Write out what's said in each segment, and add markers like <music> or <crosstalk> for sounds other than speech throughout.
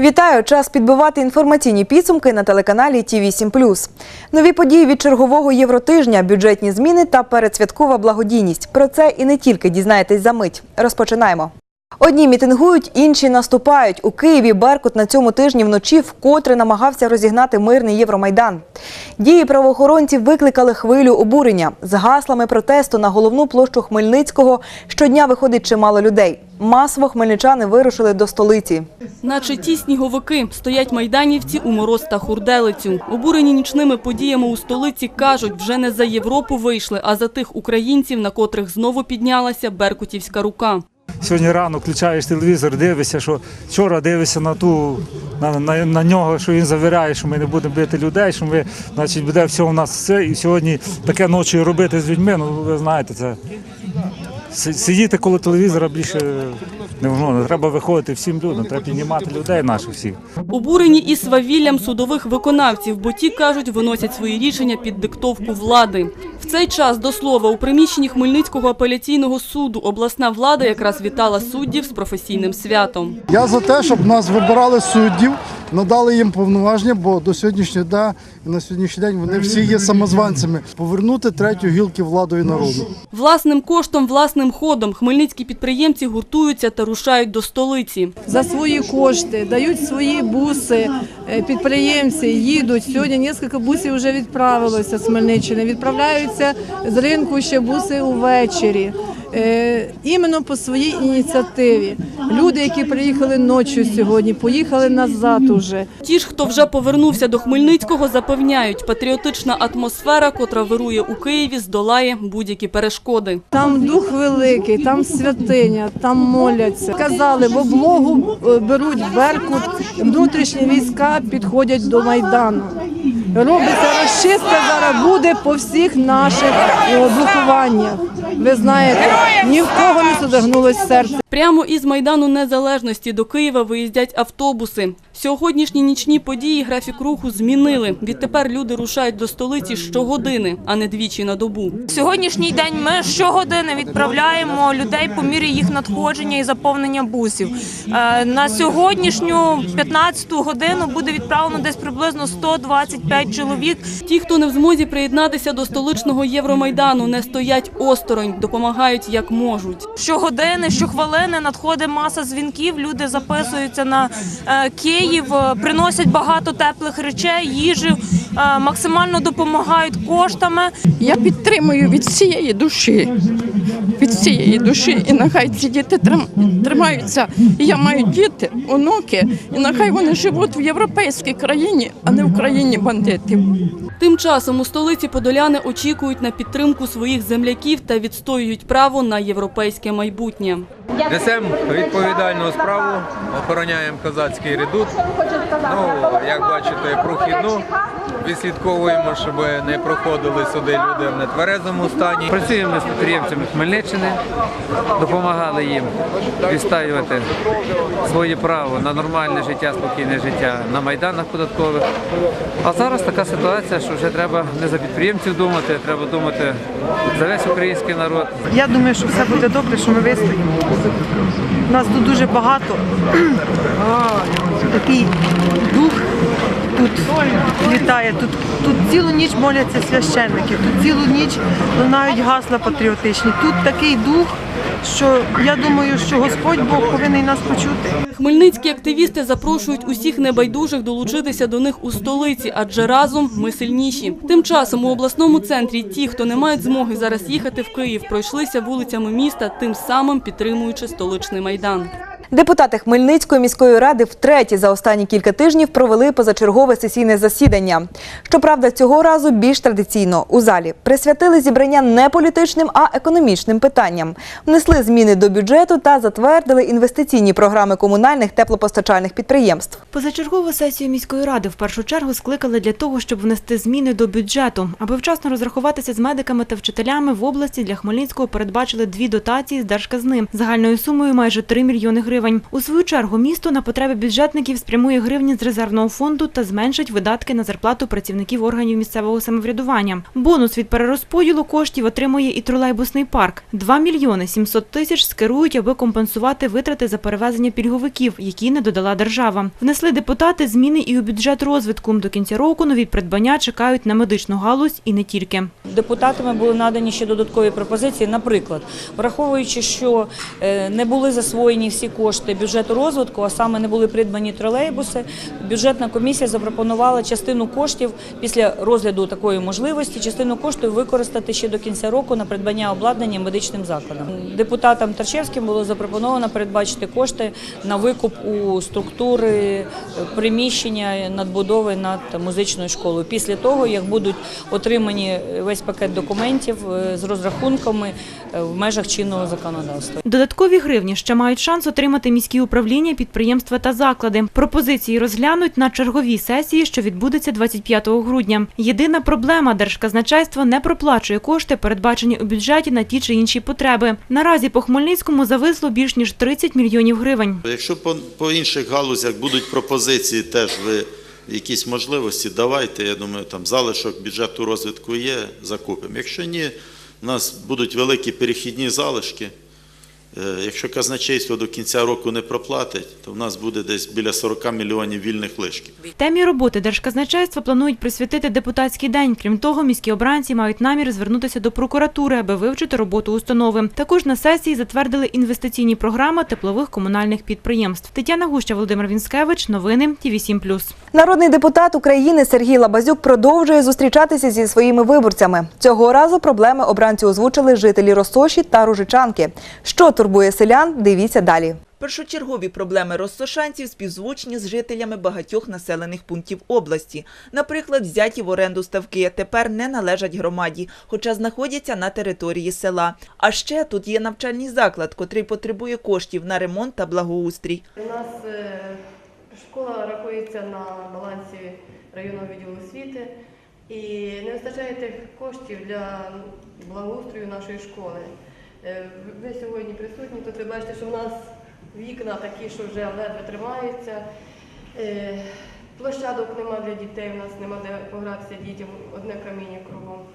Вітаю! Час підбивати інформаційні підсумки на телеканалі Ті 7 Нові події від чергового євротижня, бюджетні зміни та передсвяткова благодійність. Про це і не тільки дізнаєтесь за мить. Розпочинаємо. Одні мітингують, інші наступають. У Києві Беркут на цьому тижні вночі вкотре намагався розігнати мирний Євромайдан. Дії правоохоронців викликали хвилю обурення. З гаслами протесту на головну площу Хмельницького щодня виходить чимало людей. Масово хмельничани вирушили до столиці. Наче ті сніговики стоять майданівці у мороз та хурделицю. Обурені нічними подіями у столиці кажуть, вже не за Європу вийшли, а за тих українців, на котрих знову піднялася беркутівська рука. Сьогодні рано включаєш телевізор, дивишся, що вчора дивишся на ту на, на, на нього, що він завіряє, що ми не будемо бити людей, що ми, значить, буде все у нас все. І сьогодні таке ночі робити з людьми. Ну ви знаєте, це сидіти коло телевізора більше не можна. Не треба виходити всім людям, треба піднімати людей наших всіх. Обурені і свавіллям судових виконавців, бо ті, кажуть, виносять свої рішення під диктовку влади. В цей час, до слова, у приміщенні Хмельницького апеляційного суду обласна влада якраз вітала суддів з професійним святом. Я за те, щоб нас вибирали суддів, надали їм повноваження, бо до сьогоднішнього дня і на сьогоднішній день вони всі є самозванцями. Повернути третю гілки владою народу. Власним коштом, власним ходом хмельницькі підприємці гуртуються та рушають до столиці. за свої кошти, дають свої буси, е, підприємці їдуть. Сьогодні кілька бусів вже відправилося з Хмельниччини. Відправляються з ринку ще буси увечері. Е, Іменно по своїй ініціативі. Люди, які приїхали ночі сьогодні, поїхали назад уже. Ті ж, хто вже повернувся до Хмельницького, запевняють, патріотична атмосфера, котра вирує у Києві, здолає будь-які перешкоди. Там дух великий, там святиня, там моляться. Казали, в облогу е, беруть Беркут, внутрішні війська підходять до Майдану. Робиться розчистка зараз буде по всіх наших блокуваннях. Ви знаєте, ні в кого не содрогнулось серце. Прямо із Майдану Незалежності до Києва виїздять автобуси. Сьогоднішні нічні події графік руху змінили. Відтепер люди рушають до столиці щогодини, а не двічі на добу. Сьогоднішній день ми щогодини відправляємо людей по мірі їх надходження і заповнення бусів. Е, На сьогоднішню 15-ту годину буде відправлено десь приблизно 125 чоловік. Ті, хто не в змозі приєднатися до столичного Євромайдану, не стоять осторонь, допомагають як можуть. Щогодини, щохвилини надходить маса дзвінків. Люди записуються на е, Київ, е, приносять багато теплих речей, їжі, е, максимально допомагають коштами. Я підтримую від всієї душі, від всієї душі, і нехай ці діти тримаються. Я маю діти, онуки, і нехай вони живуть в європейській країні, а не в країні бандитів. Тим часом у столиці подоляни очікують на підтримку своїх земляків та відстоюють право на європейське майбутнє. Несемо відповідальну справу, охороняємо козацький редут. Ну, як бачите, прохідну. Відслідковуємо, щоб не проходили сюди люди в нетверезому стані. Працюємо з підприємцями Хмельниччини, допомагали їм відстоювати своє право на нормальне життя, спокійне життя на майданах податкових. А зараз така ситуація, що вже треба не за підприємців думати, а треба думати за весь український народ. Я думаю, що все буде добре, що ми вистоїмо. Нас тут дуже багато. <clears throat> Такий дух тут літає. Тут, тут цілу ніч моляться священники, тут цілу ніч лунають гасла патріотичні. Тут такий дух, що я думаю, що Господь Бог повинен нас почути. Хмельницькі активісти запрошують усіх небайдужих долучитися до них у столиці, адже разом ми сильніші. Тим часом у обласному центрі ті, хто не мають змоги зараз їхати в Київ, пройшлися вулицями міста, тим самим підтримуючи столичний майдан. Депутати Хмельницької міської ради втретє за останні кілька тижнів провели позачергове сесійне засідання. Щоправда, цього разу більш традиційно у залі присвятили зібрання не політичним, а економічним питанням. Внесли зміни до бюджету та затвердили інвестиційні програми комунальних теплопостачальних підприємств. Позачергову сесію міської ради в першу чергу скликали для того, щоб внести зміни до бюджету. Аби вчасно розрахуватися з медиками та вчителями в області для Хмельницького передбачили дві дотації з держказни загальною сумою майже 3 мільйони гривень. Гривень. У свою чергу місто на потреби бюджетників спрямує гривні з резервного фонду та зменшить видатки на зарплату працівників органів місцевого самоврядування. Бонус від перерозподілу коштів отримує і тролейбусний парк. 2 мільйони 700 тисяч скерують, аби компенсувати витрати за перевезення пільговиків, які не додала держава. Внесли депутати зміни і у бюджет розвитку. До кінця року нові придбання чекають на медичну галузь і не тільки. Депутатами були надані ще додаткові пропозиції. Наприклад, враховуючи, що е, не були засвоєні всі кошти бюджету розвитку, а саме не були придбані тролейбуси, бюджетна комісія запропонувала частину коштів після розгляду такої можливості, частину коштів використати ще до кінця року на придбання обладнання медичним закладам. Депутатам Тарчевським було запропоновано передбачити кошти на викуп у структури е, приміщення надбудови над музичною школою. Після того, як будуть отримані весь пакет документів е, з розрахунками е, в межах чинного законодавства. Додаткові гривні ще мають шанс отримати міські управління, підприємства та заклади. Пропозиції розглянуть на черговій сесії, що відбудеться 25 грудня. Єдина проблема – держказначейство не проплачує кошти, передбачені у бюджеті на ті чи інші потреби. Наразі по Хмельницькому зависло більш ніж 30 мільйонів гривень. Якщо по інших галузях будуть пропозиції, теж ви якісь можливості, давайте. Я думаю, там залишок бюджету розвитку є, закупимо. Якщо ні, у нас будуть великі перехідні залишки. Е, Якщо казначейство до кінця року не проплатить, то в нас буде десь біля 40 мільйонів вільних лишків. Темі роботи Держказначейства планують присвятити депутатський день. Крім того, міські обранці мають намір звернутися до прокуратури, аби вивчити роботу установи. Також на сесії затвердили інвестиційні програми теплових комунальних підприємств. Тетяна Гуща, Володимир Вінскевич. Новини ТІВІ 7+. Народний депутат України Сергій Лабазюк продовжує зустрічатися зі своїми виборцями. Цього разу проблеми обранці озвучили жителі Росоші та Ружичанки. Що турбує селян, дивіться далі. Першочергові проблеми розсошанців співзвучні з жителями багатьох населених пунктів області. Наприклад, взяті в оренду ставки тепер не належать громаді, хоча знаходяться на території села. А ще тут є навчальний заклад, котрий потребує коштів на ремонт та благоустрій. У нас е, школа рахується на балансі районного відділу освіти і не вистачає тих коштів для благоустрою нашої школи. Е, Ви сьогодні присутні, тут ви бачите, що в нас вікна такі, що вже ледве тримаються. Е, Площадок нема для дітей, у нас нема де погратися дітям, одне каміння кругом.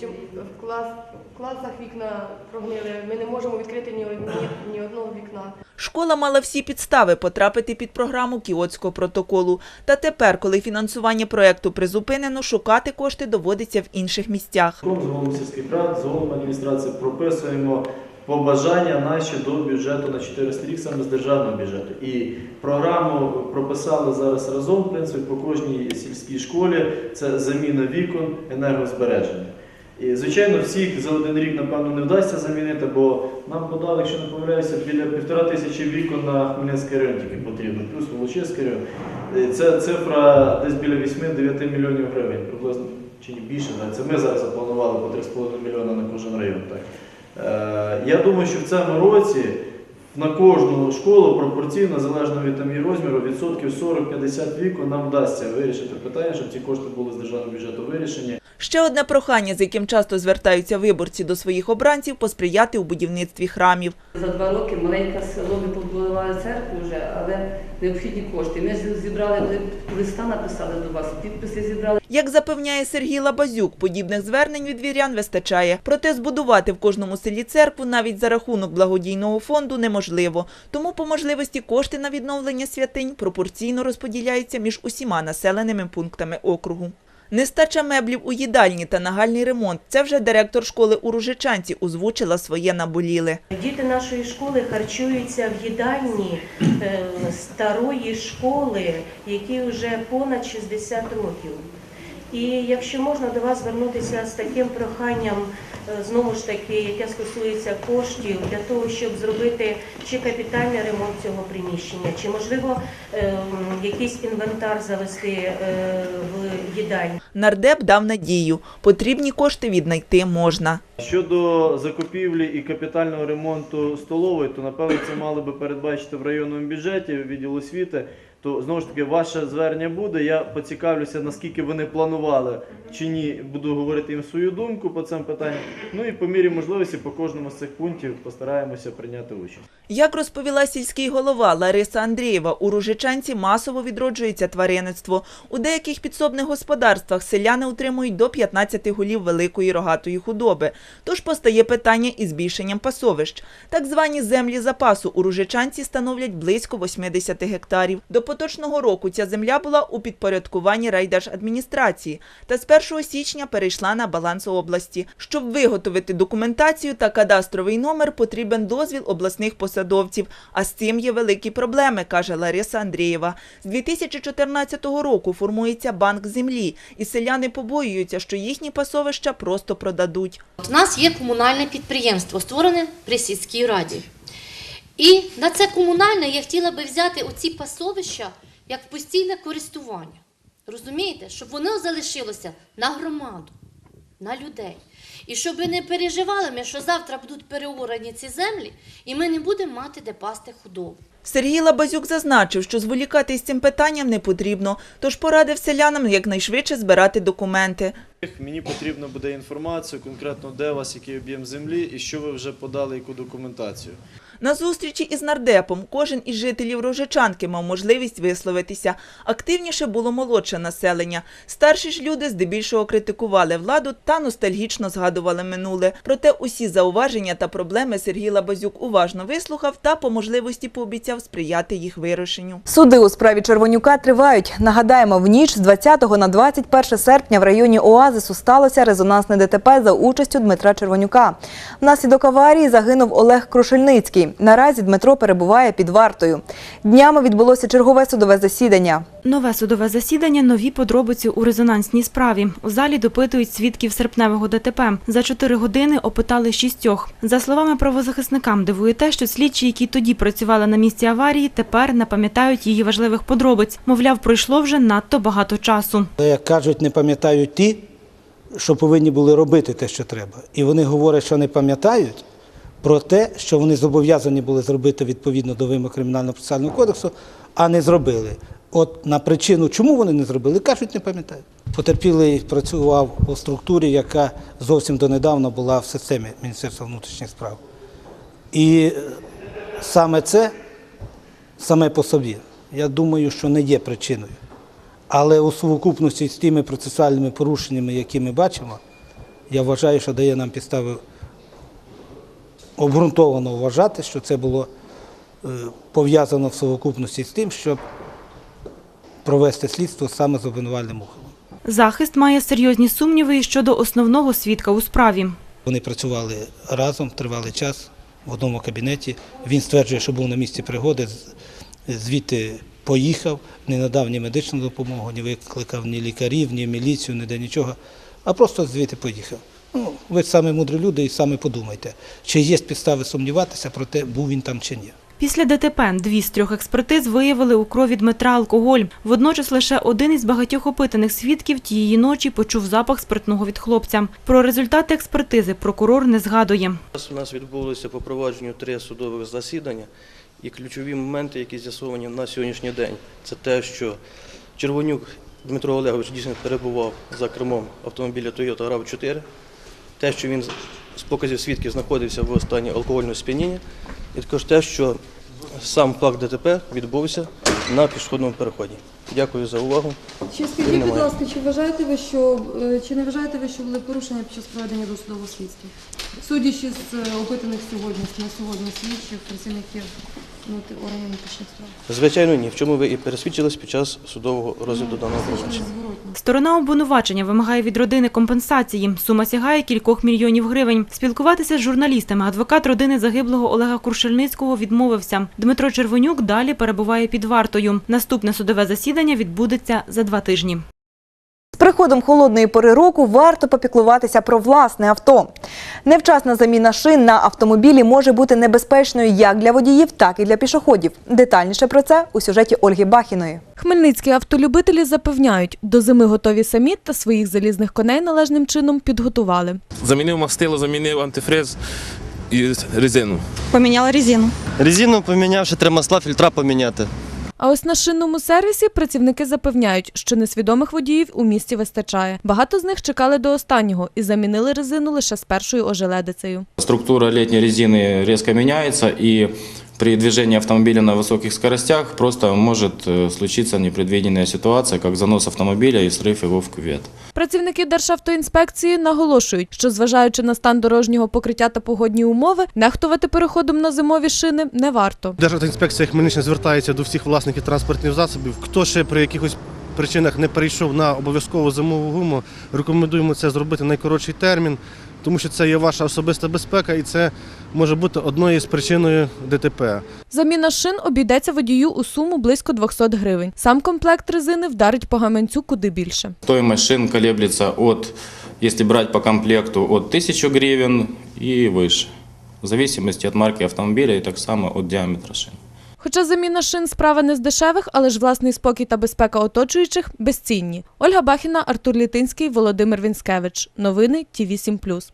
Чим в, клас, в класах вікна прогнили, ми не можемо відкрити ні, ні, ні одного вікна. Школа мала всі підстави потрапити під програму Кіотського протоколу. Та тепер, коли фінансування проекту призупинено, шукати кошти доводиться в інших місцях. З головом сільських рад, з адміністрації прописуємо побажання наші до бюджету на 14 рік саме з державного бюджету. І програму прописали зараз разом, в принципі, по кожній сільській школі. Це заміна вікон, енергозбереження. І, звичайно, всіх за один рік, напевно, не вдасться замінити, бо нам подали, якщо не помиляюся, біля півтора тисячі вікон на Хмельницький район тільки потрібно, плюс Волочиський район. Це цифра десь біля 8-9 мільйонів гривень, приблизно чи не більше. навіть. Це ми зараз запланували по 3,5 мільйона на кожен район. Так. Е, Я думаю, що в цьому році на кожну школу пропорційно, залежно від там, її розміру, відсотків 40-50 віку нам вдасться вирішити питання, щоб ці кошти були з державного бюджету вирішені. Ще одне прохання, з яким часто звертаються виборці до своїх обранців, посприяти у будівництві храмів. За два роки маленьке село ми побудували церкву вже, але необхідні кошти. Ми зібрали листа, написали до вас, підписи зібрали. Як запевняє Сергій Лабазюк, подібних звернень від вірян вистачає. Проте збудувати в кожному селі церкву навіть за рахунок благодійного фонду неможливо. Тому по можливості кошти на відновлення святинь пропорційно розподіляються між усіма населеними пунктами округу. Нестача меблів у їдальні та нагальний ремонт. Це вже директор школи у Ружичанці озвучила своє наболіле. Діти нашої школи харчуються в їдальні старої школи, якій вже понад 60 років. І якщо можна до вас звернутися з таким проханням, е, знову ж таки, яке стосується коштів, для того, щоб зробити чи капітальний ремонт цього приміщення, чи можливо е, якийсь інвентар завести е, в їдальні. Нардеп дав надію. Потрібні кошти віднайти можна. Щодо закупівлі і капітального ремонту столової, то напевно це мали би передбачити в районному бюджеті відділ освіти. То знову ж таки ваше звернення буде. Я поцікавлюся, наскільки вони планували чи ні, буду говорити їм свою думку по цим питанням. Ну і по мірі можливості по кожному з цих пунктів постараємося прийняти участь. Як розповіла сільський голова Лариса Андрієва, у Ружичанці масово відроджується тваринництво. У деяких підсобних господарствах селяни утримують до 15 голів великої рогатої худоби. Тож постає питання із збільшенням пасовищ. Так звані землі запасу у Ружичанці становлять близько 80 гектарів. До поточного року ця земля була у підпорядкуванні райдержадміністрації та з 1 січня перейшла на баланс області. Щоб виготовити документацію та кадастровий номер, потрібен дозвіл обласних посадовців. А з цим є великі проблеми, каже Лариса Андрієва. З 2014 року формується банк землі, і селяни побоюються, що їхні пасовища просто продадуть. У нас є комунальне підприємство, створене при сільській раді. І на це комунальне я хотіла би взяти оці пасовища як постійне користування. Розумієте, щоб воно залишилося на громаду, на людей. І щоб не переживали ми, що завтра будуть переорані ці землі, і ми не будемо мати де пасти худобу. Сергій Лабазюк зазначив, що зволікати з цим питанням не потрібно, тож порадив селянам якнайшвидше збирати документи. Мені потрібно буде інформацію, конкретно де у вас який об'єм землі і що ви вже подали, яку документацію. На зустрічі із нардепом кожен із жителів Рожичанки мав можливість висловитися. Активніше було молодше населення. Старші ж люди здебільшого критикували владу та ностальгічно згадували минуле. Проте усі зауваження та проблеми Сергій Лабазюк уважно вислухав та по можливості пообіцяв сприяти їх вирішенню. Суди у справі Червонюка тривають. Нагадаємо, в ніч з 20 на 21 серпня в районі Оазису сталося резонансне ДТП за участю Дмитра Червонюка. Внаслідок аварії загинув Олег Крушельницький. Наразі Дмитро перебуває під вартою. Днями відбулося чергове судове засідання. Нове судове засідання, нові подробиці у резонансній справі. У залі допитують свідків серпневого ДТП. За чотири години опитали шістьох. За словами правозахисникам, дивує те, що слідчі, які тоді працювали на місці аварії, тепер не пам'ятають її важливих подробиць. Мовляв, пройшло вже надто багато часу. Як кажуть, не пам'ятають ті, що повинні були робити те, що треба. І вони говорять, що не пам'ятають про те, що вони зобов'язані були зробити відповідно до вимог Кримінального процесуального кодексу, а не зробили. От на причину, чому вони не зробили, кажуть, не пам'ятають. Потерпілий працював у структурі, яка зовсім донедавна була в системі Міністерства внутрішніх справ. І саме це, саме по собі, я думаю, що не є причиною. Але у сукупності з тими процесуальними порушеннями, які ми бачимо, я вважаю, що дає нам підстави обґрунтовано вважати, що це було е, пов'язано в совокупності з тим, щоб провести слідство саме з обвинувальним ухилом. Захист має серйозні сумніви і щодо основного свідка у справі. Вони працювали разом тривалий час в одному кабінеті. Він стверджує, що був на місці пригоди, звідти поїхав, не надав ні медичну допомогу, ні викликав ні лікарів, ні міліцію, ніде нічого, а просто звідти поїхав. Ну, ви ж самі мудрі люди і самі подумайте, чи є підстави сумніватися про те, був він там чи ні. Після ДТП дві з трьох експертиз виявили у крові Дмитра алкоголь. Водночас лише один із багатьох опитаних свідків тієї ночі почув запах спиртного від хлопця. Про результати експертизи прокурор не згадує. У нас відбулося по провадженню три судових засідання, і ключові моменти, які з'ясовані на сьогоднішній день, це те, що Червонюк Дмитро Олегович дійсно перебував за кермом автомобіля Toyota rav 4 те, що він з показів свідків знаходився в стані алкогольного сп'яніння, і також те, що сам факт ДТП відбувся на пішохідному переході. Дякую за увагу. Чи скажіть, будь ласка, чи вважаєте ви, що е, чи не вважаєте ви, що були порушення під час проведення досудового слідства? Судячи з е, опитаних сьогодні на сьогодні слідчих працівників ну, ти- органів? Звичайно, ні. В чому ви і пересвідчились під час судового розгляду даного провадження. Сторона обвинувачення вимагає від родини компенсації. Сума сягає кількох мільйонів гривень. Спілкуватися з журналістами адвокат родини загиблого Олега Куршельницького відмовився. Дмитро Червонюк далі перебуває під вартою. Наступне судове засідання відбудеться за два тижні. Приходом холодної пори року варто попіклуватися про власне авто. Невчасна заміна шин на автомобілі може бути небезпечною як для водіїв, так і для пішоходів. Детальніше про це у сюжеті Ольги Бахіної. Хмельницькі автолюбителі запевняють, до зими готові самі та своїх залізних коней належним чином підготували. Замінив мастило, замінив антифриз і резину. Поміняли резину. Резину поміняв, ще треба масла, фільтра поміняти. А ось на шинному сервісі працівники запевняють, що несвідомих водіїв у місті вистачає. Багато з них чекали до останнього і замінили резину лише з першою ожеледицею. Структура літньої резини різко міняється и при движении автомобиля на высоких скоростях просто может э, случиться непредвиденная ситуация, как занос автомобиля и срыв его в кювет. Працівники Державтоінспекції наголошують, що зважаючи на стан дорожнього покриття та погодні умови, нехтувати переходом на зимові шини не варто. Державтоінспекція Хмельниччини звертається до всіх власників транспортних засобів. Хто ще при якихось причинах не перейшов на обов'язкову зимову гуму, рекомендуємо це зробити в найкоротший термін, тому що це є ваша особиста безпека і це може бути одною з причиною ДТП. Заміна шин обійдеться водію у суму близько 200 гривень. Сам комплект резини вдарить по гаманцю куди більше. Стоимость шин колеблется от, если брать по комплекту, от 1000 гривен и выше. В зависимости от марки автомобиля и так само от диаметра шин. Хоча заміна шин справа не з дешевих, але ж власний спокій та безпека оточуючих безцінні. Ольга Бахіна, Артур Літинський, Володимир Вінськевич. Новини ТІВІ 7+.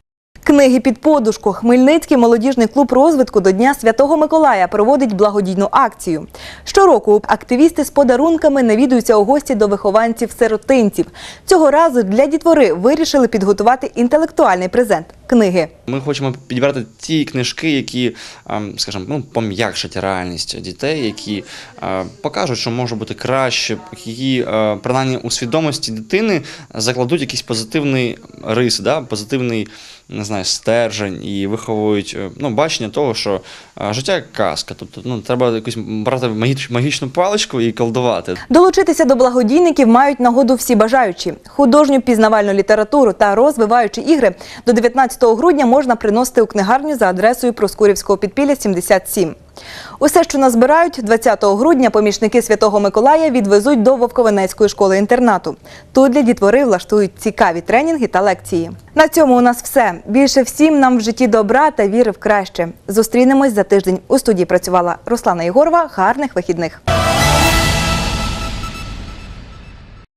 Книги під подушку. Хмельницький молодіжний клуб розвитку до Дня Святого Миколая проводить благодійну акцію. Щороку активісти з подарунками навідуються у гості до вихованців-сиротинців. Цього разу для дітвори вирішили підготувати інтелектуальний презент книги. Ми хочемо підібрати ті книжки, які, ем, скажімо, ну, пом'якшать реальність дітей, які е, покажуть, що може бути краще, які е, принаймні у свідомості дитини закладуть якийсь позитивний рис, да, позитивний не знаю, стержень і виховують е, ну, бачення того, що е, життя казка. Тобто ну, треба якусь брати магіч- магічну паличку і колдувати. Долучитися до благодійників мають нагоду всі бажаючі. Художню пізнавальну літературу та розвиваючі ігри до 19 грудня можна приносити у книгарню за адресою Проскурівського підпілля 77. Усе, що назбирають, 20 грудня помічники Святого Миколая відвезуть до Вовковенецької школи-інтернату. Тут для дітвори влаштують цікаві тренінги та лекції. На цьому у нас все. Більше всім нам в житті добра та віри в краще. Зустрінемось за тиждень. У студії працювала Руслана Єгорова. Гарних вихідних.